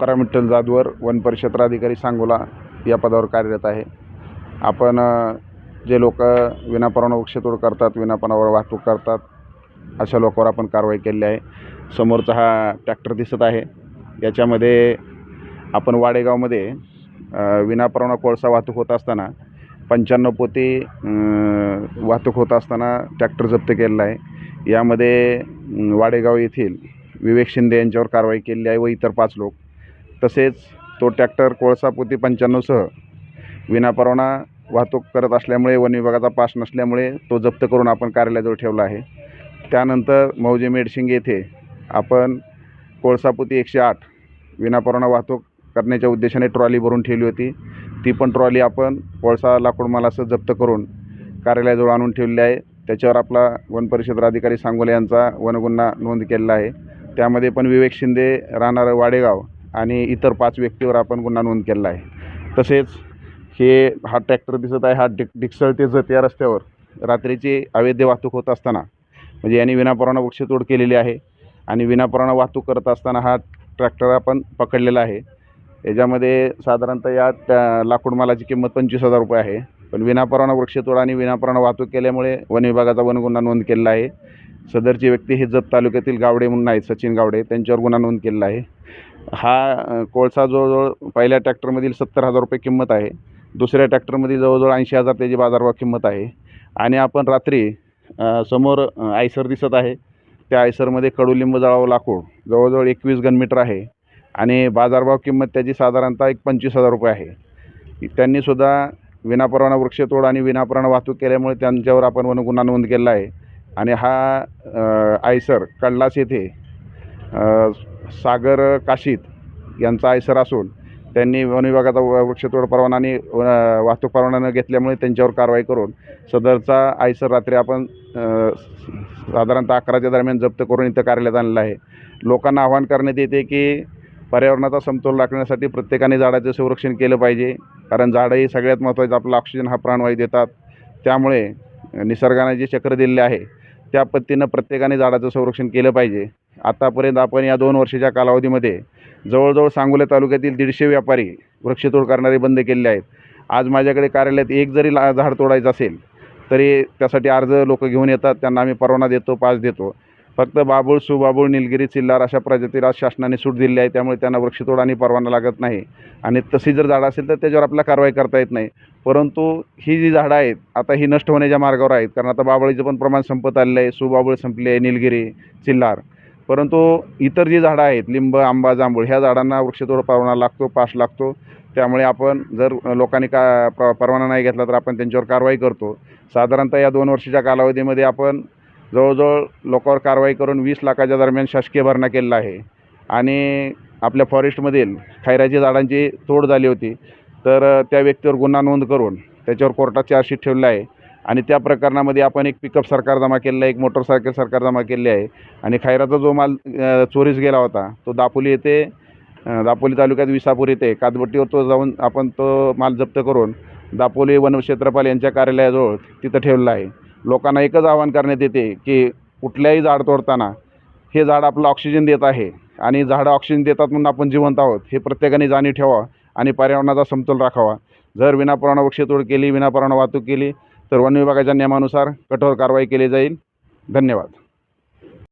तुकाराम विठ्ठल जाधवर वन परिक्षेत्राधिकारी सांगोला या पदावर कार्यरत आहे. आपण जे लोक विनापरवाना वृक्षतोड करतात विनापणावर वाहतूक करतात अशा लोकांवर आपण कारवाई केलेली आहे. समोरचा हा ट्रॅक्टर दिसत आहे. याच्यामध्ये आपण वाडेगावमध्ये अ, विनापरवाना कोळसा वाहतूक होत असताना पंच्याण्णव पोती वाहतूक होत असताना ट्रॅक्टर जप्त केलेला आहे. यामध्ये वाडेगाव येथील विवेक शिंदे यांच्यावर कारवाई केलेली आहे व इतर पाच लोक. तसेच तो टॅक्टर कोळसापोती पंच्याण्णवसह विनापरवाना वाहतूक करत असल्यामुळे वन विभागाचा पास नसल्यामुळे तो जप्त करून आपण कार्यालयाजवळ ठेवला आहे. त्यानंतर मौजे मेडशिंग येथे आपण कोळसापोती एकशे आठ विनापरवाना वाहतूक करण्याच्या उद्देशाने ट्रॉली भरून ठेवली होती. ती पण ट्रॉली आपण कोळसा लाकूड मालासह जप्त करून कार्यालयाजवळ आणून ठेवली आहे. त्याच्यावर आपला वन परिषद अधिकारी सांगोले यांचा वनगुन्हा नोंद केलेला आहे. त्यामध्ये पण विवेक शिंदे राहणारं वाडेगाव आणि इतर पाच व्यक्तीवर आपण गुन्हा नोंद केलेला आहे. तसेच हे हा ट्रॅक्टर दिसत आहे हा डिक डिक्सळ ते जत या रस्त्यावर. रात्रीची अवैध वाहतूक होत असताना म्हणजे यांनी विनापरवाना वृक्षतोड केलेली आहे आणि विनापरवाना वाहतूक करत असताना हा ट्रॅक्टर आपण पकडलेला आहे. याच्यामध्ये साधारणतः या त्या लाकूड मालाची किंमत पंचवीस हजार रुपये आहे. पण विनापरवाना वृक्षतोड आणि विनापरवाना वाहतूक केल्यामुळे वन विभागाचा वनगुन्हा नोंद केलेला आहे. सदरची व्यक्ती हे जत तालुक्यातील गावडे म्हणून आहेत सचिन गावडे त्यांच्यावर गुन्हा नोंद केलेला आहे. हा कोळसा जवळजवळ पहिल्या ट्रॅक्टरमधील सत्तर हजार रुपये किंमत आहे. दुसऱ्या ट्रॅक्टरमध्ये जवळजवळ ऐंशी हजार त्याची बाजारभाव किंमत आहे. आणि आपण रात्री समोर आयसर दिसत आहे. त्या आयसरमध्ये कडुलिंब जळावं लाकूड जवळजवळ एकवीस घनमीटर आहे. आणि बाजारभाव किंमत त्याची साधारणतः एक पंचवीस हजार रुपये आहे. त्यांनीसुद्धा विनापरवाना वृक्षतोड आणि विनापरवाना वाहतूक केल्यामुळे त्यांच्यावर आपण वनगुन्हा नोंद केला आहे. आणि हा आयसर कडलास येथे सागर काशीत यांचा आयसर असून त्यांनी वन विभागाचा व- वृक्षतोड परवाना आणि व- वाहतूक परवाना न घेतल्यामुळे त्यांच्यावर कारवाई करून सदरचा आयसर रात्री आपण साधारणतः अकराच्या दरम्यान जप्त करून इथं कार्यालयात आणलं आहे. लोकांना आवाहन करण्यात येते की पर्यावरणाचा समतोल राखण्यासाठी प्रत्येकाने झाडाचं संरक्षण केलं पाहिजे कारण झाडं ही सगळ्यात महत्त्वाचं आपला ऑक्सिजन हा प्राणवायू देतात. त्यामुळे निसर्गाने जे चक्र दिलेले आहे त्या पद्धतीनं प्रत्येकाने झाडाचं संरक्षण केलं पाहिजे. आतापर्यंत आपण या दोन वर्षाच्या कालावधीमध्ये जवळजवळ सांगोला तालुक्यातील दीडशे व्यापारी वृक्षतोड करणारे बंद केलेले आहेत. आज माझ्याकडे कार्यालयात एक जरी ला झाड तोडायचं असेल तरी त्यासाठी अर्ज लोक घेऊन येतात त्यांना आम्ही परवाना देतो पास देतो. फक्त बाबूळ सुबाबूळ निलगिरी चिल्लार अशा प्रजातीला शासनाने सूट दिली आहे त्यामुळे त्यांना वृक्षतोड आणि परवाना लागत नाही. आणि तशी जर झाडं असेल तर त्याच्यावर आपल्याला कारवाई करता येत नाही. परंतु ही जी झाडं आहेत आता ही नष्ट होण्याच्या मार्गावर आहेत. कारण आता बाबळीचं पण प्रमाण संपत आलेलं आहे. सुबाबूळ संपले आहे निलगिरी चिल्लार. परंतु इतर जी झाडं आहेत लिंब आंबा जांभूळ ह्या झाडांना वृक्षतोड परवाना लागतो पास लागतो. त्यामुळे आपण जर लोकांनी का प परवाना नाही घेतला तर आपण त्यांच्यावर कारवाई करतो. साधारणतः या दोन वर्षाच्या कालावधीमध्ये आपण जवळजवळ लोकांवर कारवाई करून वीस लाखाच्या दरम्यान शासकीय भरणा केलेला आहे. आणि आपल्या फॉरेस्टमधील खैराची झाडांची तोड झाली होती. तर त्या व्यक्तीवर गुन्हा नोंद करून त्याच्यावर कोर्टात चार्जशीट ठेवलेला आहे. आणि त्या प्रकरणामध्ये आपण एक पिकअप सरकार जमा केलेला आहे एक मोटरसायकल सरकार जमा केलेली आहे. आणि खैराचा जो माल चोरीस गेला होता तो दापोली येथे दापोली तालुक्यात विसापूर येथे कातबट्टीवर तो जाऊन आपण तो माल जप्त करून दापोली वनक्षेत्रपाल यांच्या कार्यालयाजवळ तिथं ठेवलेला आहे. लोकांना एकच आवाहन करण्यात येते की कुठल्याही झाड तोडताना हे झाड आपलं ऑक्सिजन देत आहे. आणि झाडं ऑक्सिजन देतात म्हणून आपण जिवंत आहोत हे प्रत्येकाने जाणीव ठेवा आणि पर्यावरणाचा समतोल राखावा. जर विनापरवाना वृक्षतोड केली विनापरवाना वाहतूक केली तर वन विभागाच्या नियमानुसार कठोर कारवाई केली जाईल. धन्यवाद.